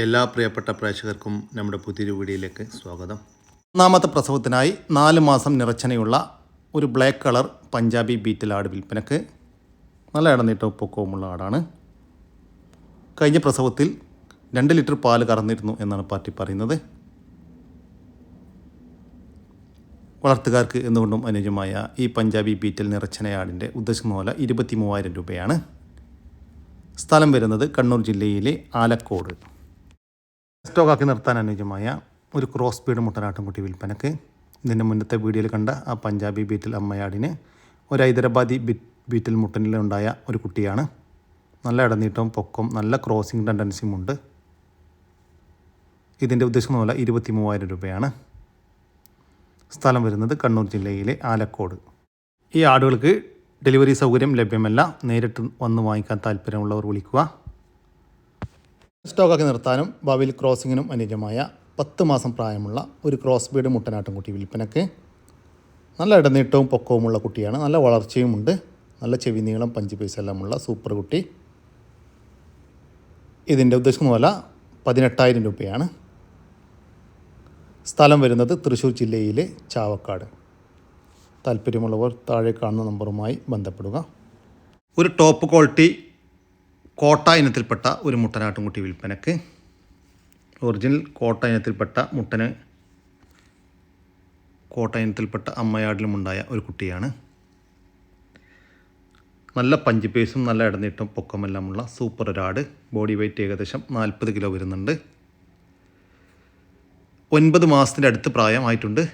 എല്ലാ പ്രിയപ്പെട്ട പ്രേക്ഷകർക്കും നമ്മുടെ പുതിയൊരു വീഡിയോയിലേക്ക് സ്വാഗതം. ഒന്നാമത്തെ പ്രസവത്തിനായി നാല് മാസം നിറച്ചനയുള്ള ഒരു ബ്ലാക്ക് കളർ പഞ്ചാബി ബീറ്റിൽ ആട് വിൽപ്പനക്ക് നല്ല ഇടനീട്ടവും പൊക്കവുമുള്ള ആടാണ്. കഴിഞ്ഞ പ്രസവത്തിൽ രണ്ട് ലിറ്റർ പാൽ കറന്നിരുന്നു എന്നാണ് പാർട്ടി പറയുന്നത്. വളർത്തുകാർക്ക് എന്തുകൊണ്ടും അനുയോജ്യമായ ഈ പഞ്ചാബി ബീറ്റൽ നിറച്ചനയാടിന്റെ ഉദ്ദേശിക്കുന്ന പോലെ ഇരുപത്തി മൂവായിരം രൂപയാണ്. സ്ഥലം വരുന്നത് കണ്ണൂർ ജില്ലയിലെ ആലക്കോട്. സ്റ്റോക്കാക്കി നിർത്താൻ അനുയോജ്യമായ ഒരു ക്രോസ് സ്പീഡ് മുട്ടനാട്ടുംകുട്ടി വിൽപ്പനക്ക് ഇതിന്റെ മുന്നത്തെ വീഡിയോയിൽ കണ്ട ആ പഞ്ചാബി ബീറ്റിൽ അമ്മയാടിന് ഒരു ഹൈദരാബാദി ബീറ്റ് ബീറ്റിൽ മുട്ടനിലുണ്ടായ ഒരു കുട്ടിയാണ്. നല്ല ഇടനീട്ടവും പൊക്കം നല്ല ക്രോസിംഗ് ടെൻഡൻസിയും ഉണ്ട്. ഇതിന്റെ ഉദ്ദേശം പോലെ ഇരുപത്തി മൂവായിരം രൂപയാണ്. സ്ഥലം വരുന്നത് കണ്ണൂർ ജില്ലയിലെ ആലക്കോട്. ഈ ആടുകൾക്ക് ഡെലിവറി സൗകര്യം ലഭ്യമല്ല. നേരിട്ട് വന്ന് വാങ്ങിക്കാൻ താല്പര്യമുള്ളവർ വിളിക്കുക. സ്റ്റോക്കാക്കി നിർത്താനും ഭാവിയിൽ ക്രോസിങ്ങിനും അനുയോജ്യമായ പത്ത് മാസം പ്രായമുള്ള ഒരു ക്രോസ് ബീഡ് മുട്ടനാട്ടുംകുട്ടി വിൽപ്പനക്ക്. നല്ല ഇടനീട്ടവും പൊക്കവുമുള്ള കുട്ടിയാണ്. നല്ല വളർച്ചയുമുണ്ട് നല്ല ചെവി നീളം പഞ്ച് പൈസ എല്ലാമുള്ള സൂപ്പർ കുട്ടി. ഇതിന്റെ ഉദ്ദേശിക്കുന്ന പോലെ പതിനെട്ടായിരം രൂപയാണ്. സ്ഥലം വരുന്നത് തൃശ്ശൂർ ജില്ലയിലെ ചാവക്കാട്. താല്പര്യമുള്ളവർ താഴെ കാണുന്ന നമ്പറുമായി ബന്ധപ്പെടുക. ഒരു ടോപ്പ് ക്വാളിറ്റി കോട്ട ഇനത്തിൽപ്പെട്ട ഒരു മുട്ടനാട്ടുംകുട്ടി വിൽപ്പനക്ക്. ഒറിജിനൽ കോട്ട ഇനത്തിൽപ്പെട്ട മുട്ടന് കോട്ട ഇനത്തിൽപ്പെട്ട അമ്മയാടിലുമുണ്ടായ ഒരു കുട്ടിയാണ്. നല്ല പഞ്ച് പേസും നല്ല ഇടനീട്ടും പൊക്കമെല്ലാമുള്ള സൂപ്പർ ഒരാട്. ബോഡി വെയ്റ്റ് ഏകദേശം നാൽപ്പത് കിലോ വരുന്നുണ്ട്. ഒൻപത് മാസത്തിന്റെ അടുത്ത് പ്രായമായിട്ടുണ്ട്.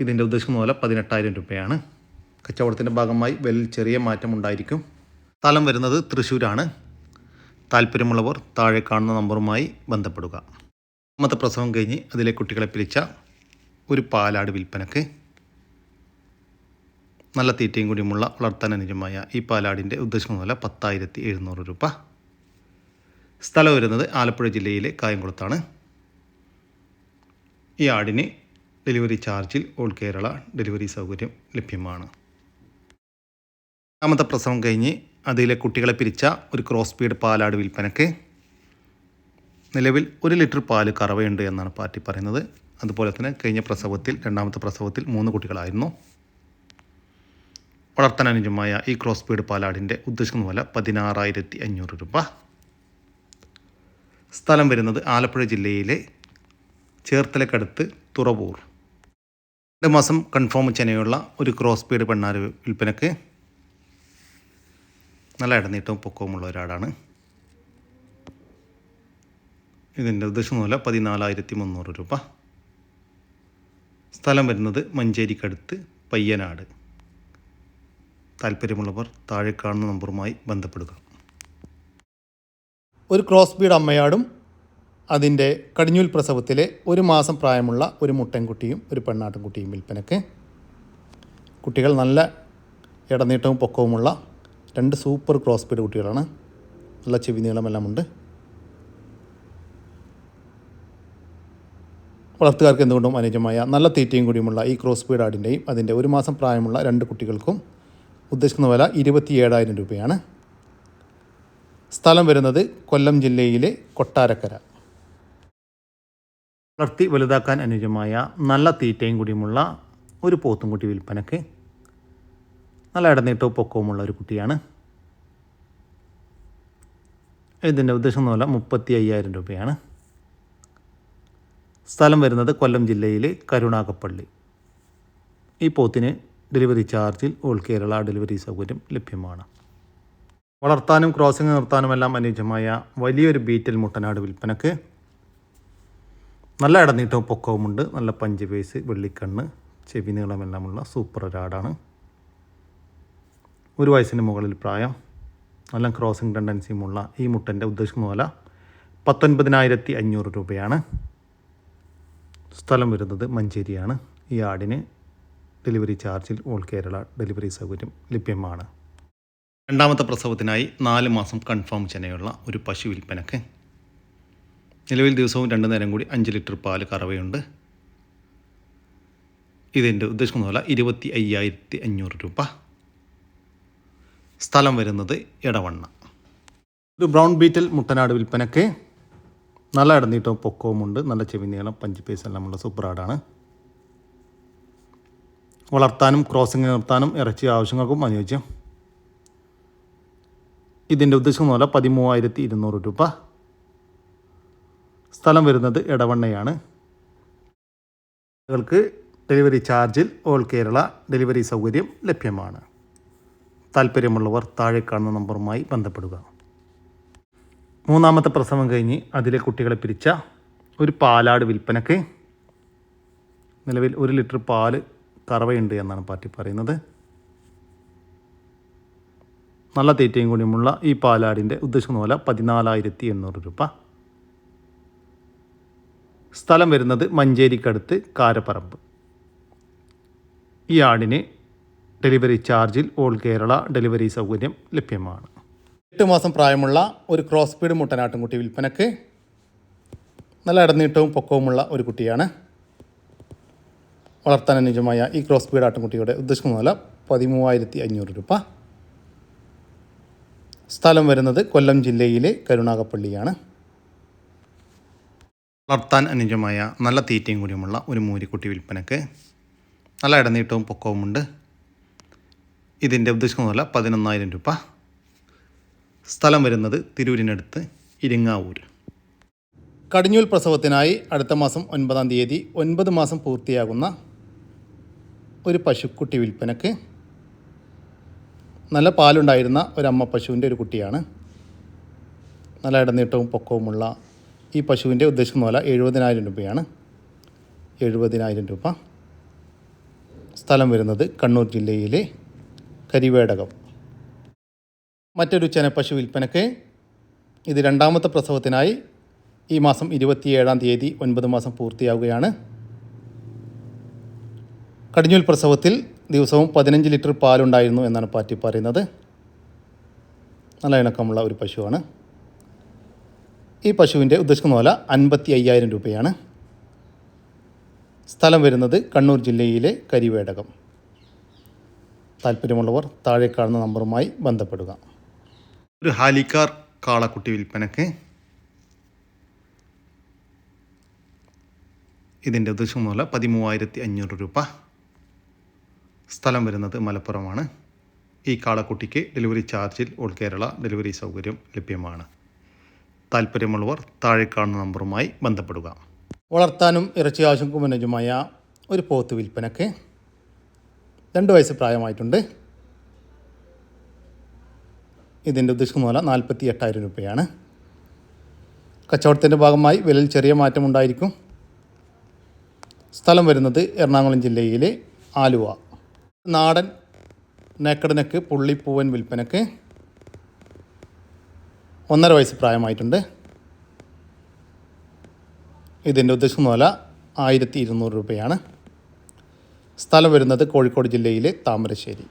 ഇതിന്റെ ഉദ്ദേശിക്കുന്ന പോലെ പതിനെട്ടായിരം രൂപയാണ്. കച്ചവടത്തിന്റെ ഭാഗമായി വലിയ ചെറിയ മാറ്റം ഉണ്ടായിരിക്കും സ്ഥലം വരുന്നത് തൃശ്ശൂരാണ് താല്പര്യമുള്ളവർ താഴെ കാണുന്ന നമ്പറുമായി ബന്ധപ്പെടുക. അമ്മത്തെ പ്രസവം കഴിഞ്ഞ് അതിലെ കുട്ടികളെ പിരിച്ച ഒരു പാലാട് വിൽപ്പനക്ക് നല്ല തീറ്റയും കൂടിയുമുള്ള വളർത്താൻ അനുജമായ ഈ പാലാടിന്റെ ഉദ്ദേശിക്കുന്ന വില പത്തായിരത്തി എഴുന്നൂറ് രൂപ. സ്ഥലം വരുന്നത് ആലപ്പുഴ ജില്ലയിലെ കായംകുളത്താണ്. ഈ ആടിന് ഡെലിവറി ചാർജിൽ ഓൾ കേരള ഡെലിവറി സൗകര്യം ലഭ്യമാണ്. രണ്ടാമത്തെ പ്രസവം കഴിഞ്ഞ് അതിലെ കുട്ടികളെ പിരിച്ച ഒരു ക്രോസ് സ്പീഡ് പാലാട് വിൽപ്പനയ്ക്ക് നിലവിൽ ഒരു ലിറ്റർ പാൽ കറവയുണ്ട് എന്നാണ് പാർട്ടി പറയുന്നത്. അതുപോലെ തന്നെ കഴിഞ്ഞ പ്രസവത്തിൽ രണ്ടാമത്തെ പ്രസവത്തിൽ മൂന്ന് കുട്ടികളായിരുന്നു. വളർത്താനുജമായ ഈ ക്രോസ് സ്പീഡ് പാലാടിന്റെ ഉദ്ദേശിക്കുന്ന വില പതിനാറായിരത്തി അഞ്ഞൂറ് രൂപ. സ്ഥലം വരുന്നത് ആലപ്പുഴ ജില്ലയിലെ ചേർത്തലക്കടുത്ത് തുറവൂർ. രണ്ട് മാസം കൺഫേം ചെനയുള്ള ഒരു ക്രോസ് സ്പീഡ് പെണ്ണാറ് വിൽപ്പനക്ക് നല്ല ഇടനീട്ടവും പൊക്കവുമുള്ള ഒരാടാണ് ഇതിന്റെ ഉദ്ദേശം മൂല പതിനാലായിരത്തി മുന്നൂറ് രൂപ. സ്ഥലം വരുന്നത് മഞ്ചേരിക്കടുത്ത് പയ്യനാട്. താല്പര്യമുള്ളവർ താഴെ കാണുന്ന നമ്പറുമായി ബന്ധപ്പെടുക. ഒരു ക്രോസ് ബീഡ് അമ്മയാടും അതിന്റെ കടിഞ്ഞൂൽ പ്രസവത്തിലെ ഒരു മാസം പ്രായമുള്ള ഒരു മുട്ടൻകുട്ടിയും ഒരു പെണ്ണാട്ടുംകുട്ടിയും വിൽപ്പനക്ക് കുട്ടികൾ നല്ല ഇടനീട്ടവും പൊക്കവുമുള്ള രണ്ട് സൂപ്പർ ക്രോസ് പീഡ് കുട്ടികളാണ്. നല്ല ചെവി നീളമെല്ലാം ഉണ്ട്. വളർത്തുകാർക്ക് എന്തുകൊണ്ടും അനുയോജ്യമായ നല്ല തീറ്റയും കൂടിയുമുള്ള ഈ ക്രോസ് പീഡ് ആടിന്റെയും അതിന്റെ ഒരു മാസം പ്രായമുള്ള രണ്ട് കുട്ടികൾക്കും ഉദ്ദേശിക്കുന്ന വില ഇരുപത്തി ഏഴായിരം രൂപയാണ്. സ്ഥലം വരുന്നത് കൊല്ലം ജില്ലയിലെ കൊട്ടാരക്കര. വളർത്തി വലുതാക്കാൻ അനുയോജ്യമായ നല്ല തീറ്റയും കൂടിയുമുള്ള ഒരു പോത്തുംകുട്ടി വിൽപ്പനക്ക് നല്ല ഇടനീട്ടവും പൊക്കവുമുള്ള ഒരു കുട്ടിയാണ്. ഇതിന്റെ ഉദ്ദേശം എന്ന് പറഞ്ഞാൽ മുപ്പത്തി അയ്യായിരം രൂപയാണ്. സ്ഥലം വരുന്നത് കൊല്ലം ജില്ലയിലെ കരുണാകപ്പള്ളി. ഈ പോത്തിന് ഡെലിവറി ചാർജിൽ ഓൾ കേരള ഡെലിവറി സൗകര്യം ലഭ്യമാണ്. വളർത്താനും ക്രോസിംഗ് നിർത്താനുമെല്ലാം അനുയോജ്യമായ വലിയൊരു ബീറ്റൽ മുട്ടനാട് വിൽപ്പനക്ക് നല്ല ഇടനീട്ടവും പൊക്കവുമുണ്ട്. നല്ല പഞ്ച് പേസ് വെള്ളിക്കണ്ണ് ചെവി നീളമെല്ലാമുള്ള സൂപ്പർ ഒരാടാണ്. ഒരു വയസ്സിന് മുകളിൽ പ്രായം നല്ല ക്രോസിംഗ് ടെൻഡൻസിയുമുള്ള ഈ മുട്ടന്റെ ഉദ്ദേശിക്കുന്ന വില പത്തൊൻപതിനായിരത്തി അഞ്ഞൂറ് രൂപയാണ്. സ്ഥലം വരുന്നത് മഞ്ചേരിയാണ്. ഈ ആടിന് ഡെലിവറി ചാർജിൽ ഓൾ കേരള ഡെലിവറി സൗകര്യം ലഭ്യമാണ്. രണ്ടാമത്തെ പ്രസവത്തിനായി നാല് മാസം കൺഫേം ചെനയുള്ള ഒരു പശു വിൽപ്പനക്ക്. നിലവിൽ ദിവസവും രണ്ട് നേരം കൂടി അഞ്ച് ലിറ്റർ പാൽ കറവയുണ്ട്. ഇതിന്റെ ഉദ്ദേശിക്കുന്ന പോലെ ഇരുപത്തി അയ്യായിരത്തി അഞ്ഞൂറ് രൂപ. സ്ഥലം വരുന്നത് ഇടവണ്ണ ഒരു ബ്രൗൺ ബീറ്റൽ മുട്ടനാട് വിൽപ്പനക്ക് നല്ല ഇടനീട്ടവും പൊക്കവുമുണ്ട് നല്ല ചെവി നീളം പഞ്ച് പീസ് എല്ലാം ഉള്ള സൂപ്പർ ആടാണ്. വളർത്താനും ക്രോസിംഗ് നിർത്താനും ഇറച്ചി ആവശ്യങ്ങൾക്കും അനുയോജ്യം. ഇതിന്റെ ഉദ്ദേശം പോലെ പതിമൂവായിരത്തി ഇരുന്നൂറ് രൂപ. സ്ഥലം വരുന്നത് ഇടവണ്ണയാണ് ൾക്ക് ഡെലിവറി ചാർജിൽ ഓൾ കേരള ഡെലിവറി സൗകര്യം ലഭ്യമാണ്. താല്പര്യമുള്ളവർ താഴെ കാണുന്ന നമ്പറുമായി ബന്ധപ്പെടുക. മൂന്നാമത്തെ പ്രസവം കഴിഞ്ഞ് അതിലെ കുട്ടികളെ പിരിച്ച ഒരു പാലാട് വിൽപ്പനക്ക് നിലവിൽ ഒരു ലിറ്റർ പാൽ കറവയുണ്ട് എന്നാണ് പാർട്ടി പറയുന്നത്. നല്ല തീറ്റയും കൂടിയുമുള്ള ഈ പാലാടിന്റെ ഉദ്ദേശിക്കുന്ന മൂല പതിനാലായിരത്തി എണ്ണൂറ് രൂപ. സ്ഥലം വരുന്നത് മഞ്ചേരിക്കടുത്ത് കാരപ്പറമ്പ്. ഈ ആടിന് ഡെലിവറി ചാർജിൽ ഓൾ കേരള ഡെലിവറി സൗകര്യം ലഭ്യമാണ്. എട്ട് മാസം പ്രായമുള്ള ഒരു ക്രോസ് സ്പീഡ് മുട്ടനാട്ടുംകുട്ടി വിൽപ്പനക്ക് നല്ല ഇടനീട്ടവും പൊക്കവുമുള്ള ഒരു കുട്ടിയാണ്. വളർത്താൻ അനുയോജ്യമായ ഈ ക്രോസ് സ്പീഡ് ആട്ടുംകുട്ടിയുടെ ഉദ്ദേശിക്കുന്ന വില പതിമൂവായിരത്തി അഞ്ഞൂറ് രൂപ. സ്ഥലം വരുന്നത് കൊല്ലം ജില്ലയിലെ കരുണാകപ്പള്ളിയാണ് വളർത്താൻ അനുയോജ്യമായ നല്ല തീറ്റയും കൂടിയുമുള്ള ഒരു മൂരിക്കുട്ടി വിൽപ്പനക്ക് നല്ല ഇടനീട്ടവും പൊക്കവുമുണ്ട്. ഇതിന്റെ ഉദ്ദേശിക്കുന്ന വില പതിനൊന്നായിരം രൂപ. സ്ഥലം വരുന്നത് തിരൂരിനടുത്ത് ഇരിങ്ങാവൂർ കടിഞ്ഞൂൽ പ്രസവത്തിനായി അടുത്ത മാസം ഒൻപതാം തീയതി ഒൻപത് മാസം പൂർത്തിയാകുന്ന ഒരു പശുക്കുട്ടി വിൽപ്പനക്ക് നല്ല പാലുണ്ടായിരുന്ന ഒരമ്മ പശുവിന്റെ ഒരു കുട്ടിയാണ്. നല്ല ഇടനീട്ടവും പൊക്കവുമുള്ള ഈ പശുവിന്റെ ഉദ്ദേശിക്കുന്ന പോലെ എഴുപതിനായിരം രൂപയാണ്. എഴുപതിനായിരം രൂപ. സ്ഥലം വരുന്നത് കണ്ണൂർ ജില്ലയിലെ കരിവേടകം. മറ്റൊരു ചെനപ്പശു വിൽപ്പനക്ക് ഇത് രണ്ടാമത്തെ പ്രസവത്തിനായി ഈ മാസം ഇരുപത്തിയേഴാം തീയതി ഒൻപത് മാസം പൂർത്തിയാവുകയാണ്. കടിഞ്ഞൂൽ പ്രസവത്തിൽ ദിവസവും പതിനഞ്ച് ലിറ്റർ പാലുണ്ടായിരുന്നു എന്നാണ് പാറ്റി പറയുന്നത്. നല്ല ഇണക്കമുള്ള ഒരു പശുവാണ്. ഈ പശുവിന്റെ ഉദ്ദേശിക്കുന്ന വില അൻപത്തി അയ്യായിരം രൂപയാണ്. സ്ഥലം വരുന്നത് കണ്ണൂർ ജില്ലയിലെ കരിവേടകം. താല്പര്യമുള്ളവർ താഴെ കാണുന്ന നമ്പറുമായി ബന്ധപ്പെടുക. ഒരു ഹാലിക്കാർ കാളക്കുട്ടി വിൽപ്പനക്ക് ഇതിന്റെ ഉദ്ദേശം മൂല പതിമൂവായിരത്തി അഞ്ഞൂറ് രൂപ സ്ഥലം വരുന്നത് മലപ്പുറമാണ്. ഈ കാളക്കുട്ടിക്ക് ഡെലിവറി ചാർജിൽ ഓൾ കേരള ഡെലിവറി സൗകര്യം ലഭ്യമാണ്. താല്പര്യമുള്ളവർ താഴെ കാണുന്ന നമ്പറുമായി ബന്ധപ്പെടുക. വളർത്താനും ഇറച്ചി അനുയോജ്യമായ ഒരു പോത്ത് വിൽപ്പനക്ക് രണ്ട് വയസ്സ് പ്രായമായിട്ടുണ്ട്. ഇതിന്റെ ഉദ്ദേശിക്കുന്ന പോലെ നാൽപ്പത്തി എട്ടായിരം രൂപയാണ്. കച്ചവടത്തിന്റെ ഭാഗമായി വിലയിൽ ചെറിയ മാറ്റമുണ്ടായിരിക്കും സ്ഥലം വരുന്നത് എറണാകുളം ജില്ലയിലെ ആലുവ. നാടൻ നേക്കടനക്ക് പുള്ളിപ്പൂവൻ വിൽപ്പനക്ക് ഒന്നര വയസ്സ് പ്രായമായിട്ടുണ്ട്. ഇതിന്റെ ഉദ്ദേശിക്കുന്ന വില ആയിരത്തി ഇരുന്നൂറ് രൂപയാണ്. സ്ഥലം വരുന്നത് കോഴിക്കോട് ജില്ലയിലെ താമരശ്ശേരി.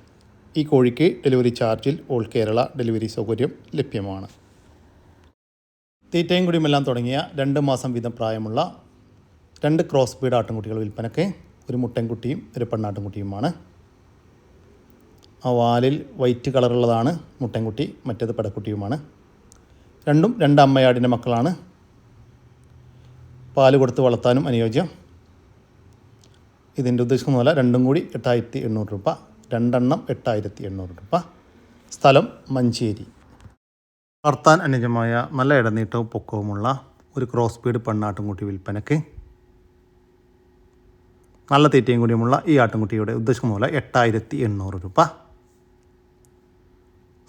ഈ കോഴിക്ക് ഡെലിവറി ചാർജിൽ ഓൾ കേരള ഡെലിവറി സൗകര്യം ലഭ്യമാണ്. തീറ്റയും കുടിയുമെല്ലാം തുടങ്ങിയ രണ്ട് മാസം വീതം പ്രായമുള്ള രണ്ട് ക്രോസ് ബീഡ് ആട്ടിൻകുട്ടികൾ വിൽപ്പനയ്ക്ക് ഒരു മുട്ടൻകുട്ടിയും ഒരു പെണ്ണാട്ടിൻകുട്ടിയുമാണ് ആ വാലിൽ വൈറ്റ് കളറുള്ളതാണ് മുട്ടൻകുട്ടി മറ്റേത് പടക്കുട്ടിയുമാണ്. രണ്ടും രണ്ട് അമ്മയാടിന്റെ മക്കളാണ്. പാൽ കൊടുത്ത് വളർത്താനും അനുയോജ്യം. ഇതിന്റെ ഉദ്ദേശിക്കുന്ന പോലെ രണ്ടും കൂടി എട്ടായിരത്തി എണ്ണൂറ് രൂപ. രണ്ടെണ്ണം എട്ടായിരത്തി എണ്ണൂറ് രൂപ. സ്ഥലം മഞ്ചേരി. വളർത്താൻ അനുജമായ നല്ല ഇടനീട്ടവും പൊക്കവുമുള്ള ഒരു ക്രോസ് ബീഡ് പെണ്ണാട്ടുംകുട്ടി വിൽപ്പനയ്ക്ക് നല്ല തീറ്റയും കൂടിയുമുള്ള ഈ ആട്ടുംകുട്ടിയുടെ ഉദ്ദേശം പോലെ എട്ടായിരത്തി എണ്ണൂറ് രൂപ.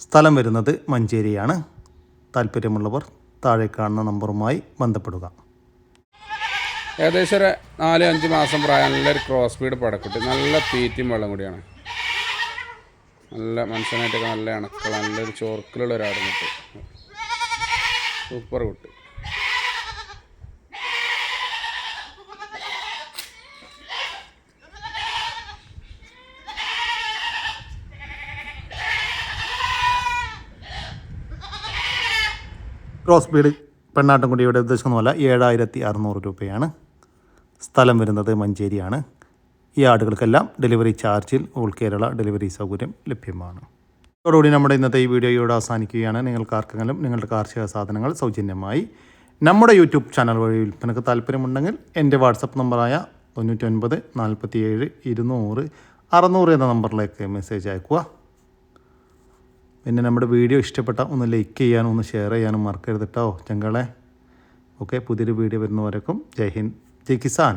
സ്ഥലം വരുന്നത് മഞ്ചേരിയാണ്. താല്പര്യമുള്ളവർ താഴെ കാണുന്ന നമ്പറുമായി ബന്ധപ്പെടുക. ഏകദേശം ഒരു നാല് അഞ്ച് മാസം പ്രായം. നല്ലൊരു ക്രോസ് സ്പീഡ് പടക്കുട്ടി. നല്ല തീറ്റയും വെള്ളം കൂടിയാണ്. നല്ല മനുഷ്യനായിട്ടൊക്കെ നല്ല ഇണക്കൾ നല്ലൊരു ചോർക്കിലുള്ള ഒരാട് കുട്ടി സൂപ്പർ കുട്ടി. ക്രോസ് ബീഡ് പെണ്ണാട്ടുംകുടിയുടെ ഉദ്ദേശം ഉദ്ദേശമൊന്നുമല്ല ഏഴായിരത്തി അറുന്നൂറ് രൂപയാണ്. സ്ഥലം വരുന്നത് മഞ്ചേരിയാണ്. ഈ ആടുകൾക്കെല്ലാം ഡെലിവറി ചാർജിൽ ഓൾ കേരള ഡെലിവറി സൗകര്യം ലഭ്യമാണ്. അതോടുകൂടി നമ്മുടെ ഇന്നത്തെ ഈ വീഡിയോ ഇവിടെ അവസാനിക്കുകയാണ്. നിങ്ങൾക്ക് ആർക്കെങ്കിലും നിങ്ങളുടെ കാർഷിക സാധനങ്ങൾ സൗജന്യമായി നമ്മുടെ യൂട്യൂബ് ചാനൽ വഴി വിൽപ്പനക്ക് താല്പര്യമുണ്ടെങ്കിൽ എന്റെ വാട്സപ്പ് നമ്പറായ തൊണ്ണൂറ്റൊൻപത് നാൽപ്പത്തി ഏഴ് ഇരുന്നൂറ് അറുന്നൂറ് എന്ന നമ്പറിലേക്ക് മെസ്സേജ് അയക്കുക. പിന്നെ നമ്മുടെ വീഡിയോ ഇഷ്ടപ്പെട്ട ഒന്ന് ലൈക്ക് ചെയ്യാനും ഒന്ന് ഷെയർ ചെയ്യാനും മറക്കരുത് കേട്ടോ ചങ്കളെ. ഓക്കെ പുതിയൊരു വീഡിയോ വരുന്നവരേക്കും ജയ് ഹിന്ദ്. ജയ് കിസാൻ